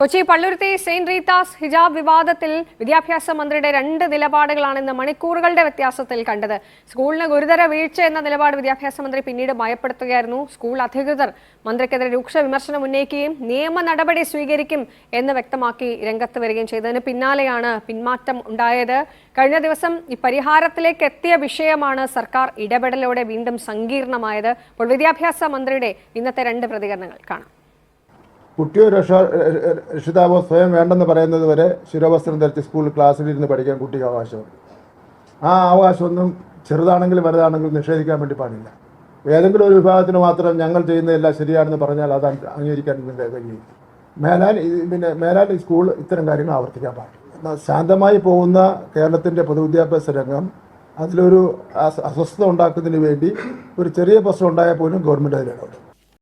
Kochi Palluruthy Saint Rita's ഹിജാബ് വിവാദത്തിൽ വിദ്യാഭ്യാസ മന്ത്രിയുടെ രണ്ട് നിലപാടുകളാണ് ഇന്ന് മണിക്കൂറുകളുടെ വ്യത്യാസത്തിൽ കണ്ടത്. സ്കൂളിന് ഗുരുതര വീഴ്ച എന്ന നിലപാട് വിദ്യാഭ്യാസ മന്ത്രി പിന്നീട് ഭയപ്പെടുത്തുകയായിരുന്നു. സ്കൂൾ അധികൃതർ മന്ത്രിക്കെതിരെ രൂക്ഷ വിമർശനം ഉന്നയിക്കുകയും നിയമ നടപടി സ്വീകരിക്കും എന്ന് വ്യക്തമാക്കി രംഗത്ത് വരികയും ചെയ്തതിന് പിന്നാലെയാണ് പിന്മാറ്റം ഉണ്ടായത്. കഴിഞ്ഞ ദിവസം ഈ പരിഹാരത്തിലേക്ക് എത്തിയ വിഷയമാണ് സർക്കാർ ഇടപെടലോടെ വീണ്ടും സങ്കീർണമായത്. അപ്പോൾ വിദ്യാഭ്യാസ മന്ത്രിയുടെ ഇന്നത്തെ രണ്ട് പ്രതികരണങ്ങൾ കാണാം. കുട്ടിയോ രക്ഷ രക്ഷിതാവോ സ്വയം വേണ്ടെന്ന് പറയുന്നത് വരെ ശിരോവസ്ത്രം ധരിച്ച് സ്കൂൾ ക്ലാസ്സിലിരുന്ന് പഠിക്കാൻ കുട്ടിക്ക് അവകാശമുണ്ട്. ആ അവകാശമൊന്നും ചെറുതാണെങ്കിലും വലുതാണെങ്കിലും നിഷേധിക്കാൻ വേണ്ടി പാടില്ല. ഏതെങ്കിലും ഒരു വിഭാഗത്തിന് മാത്രം ഞങ്ങൾ ചെയ്യുന്നതെല്ലാം ശരിയാണെന്ന് പറഞ്ഞാൽ അത് അംഗ- അംഗീകരിക്കാൻ കഴിയും മേലാൽ പിന്നെ മേലാൽ സ്കൂൾ ഇത്തരം കാര്യങ്ങൾ ആവർത്തിക്കാൻ പാടില്ല. ശാന്തമായി പോകുന്ന കേരളത്തിന്റെ പൊതുവിദ്യാഭ്യാസ രംഗം അതിലൊരു അസ്വസ്ഥത ഉണ്ടാക്കുന്നതിന് വേണ്ടി ഒരു ചെറിയ പ്രശ്നം ഉണ്ടായാൽ പോലും ഗവൺമെന്റ് അതിലിടപെടും